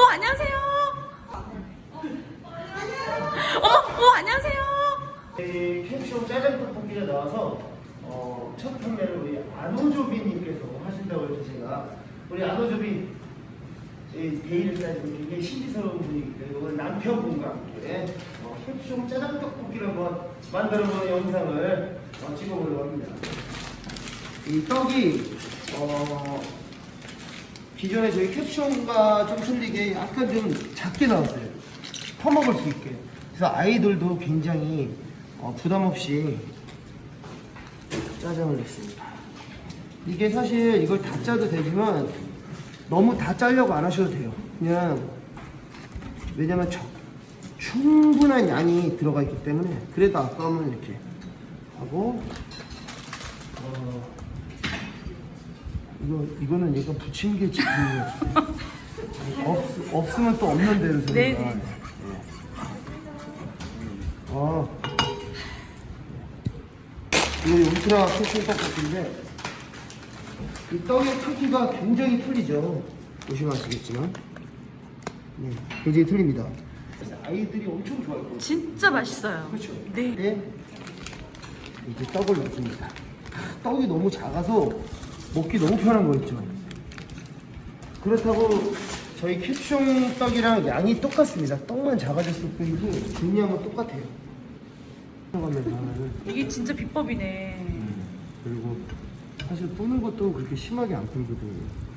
어머 안녕하세요. 어머 어머 안녕하세요. 이 캡슐 짜장 떡볶이가 나와서 어, 첫 판매를 우리 안호조비님께서 하신다고 해서 제가 우리 안호조비 이 베일을 쌓는 굉장히 신비스러운 분이기 때문에 남편분과 함께 어, 캡슐 짜장 떡볶이를 한번 만들어보는 영상을 어, 찍어보려고 합니다. 이 떡이 어, 기존에 저희 캡슐과 좀 틀리게 약간 좀 작게 나왔어요. 퍼먹을 수 있게. 그래서 아이들도 굉장히 어, 부담 없이 짜장을 냈습니다. 이게 사실 이걸 다 짜도 되지만 너무 다 짜려고 안 하셔도 돼요. 그냥 왜냐면 저- 충분한 양이 들어가 있기 때문에 그래도 아까우면 이렇게 하고 어, 이거 이거는 얘가 부침개 지금이에요. 없 없으면 또 없는 대로 저희가. 네 네. 아 이거 울트라 캐슈 떡볶이인데 이 떡의 크기가 굉장히 틀리죠. 보시면 아시겠지만 네, 굉장히 틀립니다. 그래서 아이들이 엄청 좋아할 거예요. 진짜 맛있어요. 그렇죠. 네. 네. 이제 떡을 넣습니다. 떡이 너무 작아서 먹기 너무 편한 거 있죠. 그렇다고 저희 캡슐 떡이랑 양이 똑같습니다. 떡만 작아졌을 뿐이지 분량은 똑같아요. 이게 진짜 비법이네. 그리고 사실 뿌는 것도 그렇게 심하게 안 풀거든요.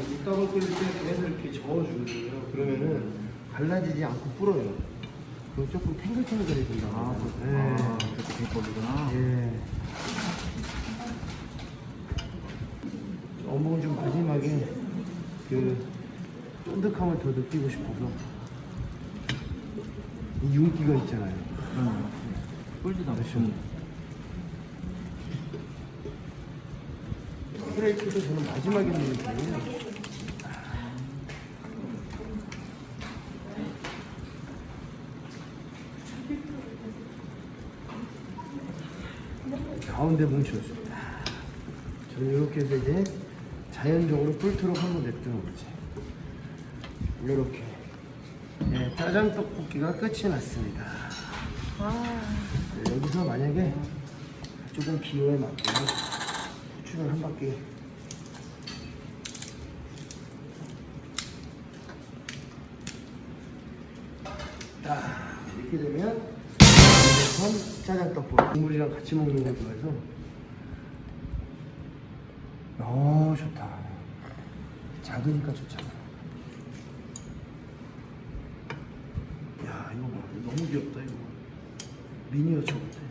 이 떡을 끓일 때 계속 이렇게 저어주거든요. 그러면은 갈라지지 않고 불어요. 그럼 조금 탱글탱글해야 된다. 아, 네. 그렇게 비법이구나. 예. 어묵은 좀 마지막에 그 쫀득함을 더 느끼고 싶어서 이 윤기가 있잖아요. 응. 꿀지도 않고. 프레이크도 저는 마지막에 넣는 편이에요. 가운데 뭉쳐줍니다. 저는 이렇게 해서 이제 자연적으로 끓도록 한번 냅두는 거지. 이렇게. 네, 짜장 떡볶이가 끝이 났습니다. 와. 네, 여기서 만약에 조금 기호에 맞게 후추를 한 바퀴 자 이렇게 되면 짜장 떡볶이 국물이랑 같이 먹는 거 좋아해서 어 좋다 작으니까 좋잖아 야 이거 봐 너무 귀엽다 이거 미니어처 같아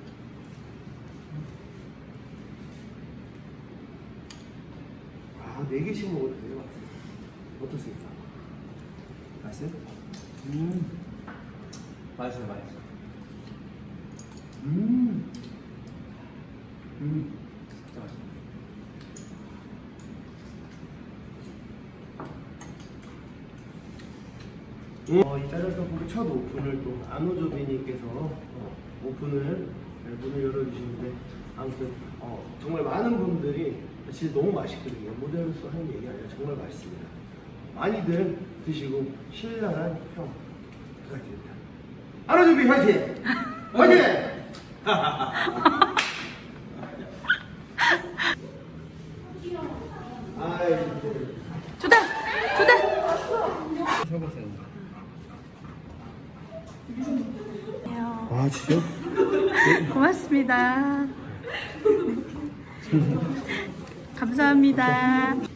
아, 네 개씩 먹어도 되게 맛있어요. 어떻습니까? 맛있어요? 음, 맛있어, 맛있어. 음, 음. 진짜 맛있어. 어, 이 짜장떡볶이 첫 오픈을 또 안호조비님께서 어, 오픈을 네, 문을 열어주시는데 아무튼 어, 정말 많은 분들이 진짜 너무 맛있거든요. 모델로서 하는 얘기 아니라 정말 맛있습니다. 많이들 드시고 신랄한 평 부탁드립니다. 안호조비 화이팅! 화이팅! 아이, 초대 초대. 쳐보세요. 아 진짜? 고맙습니다. 감사합니다.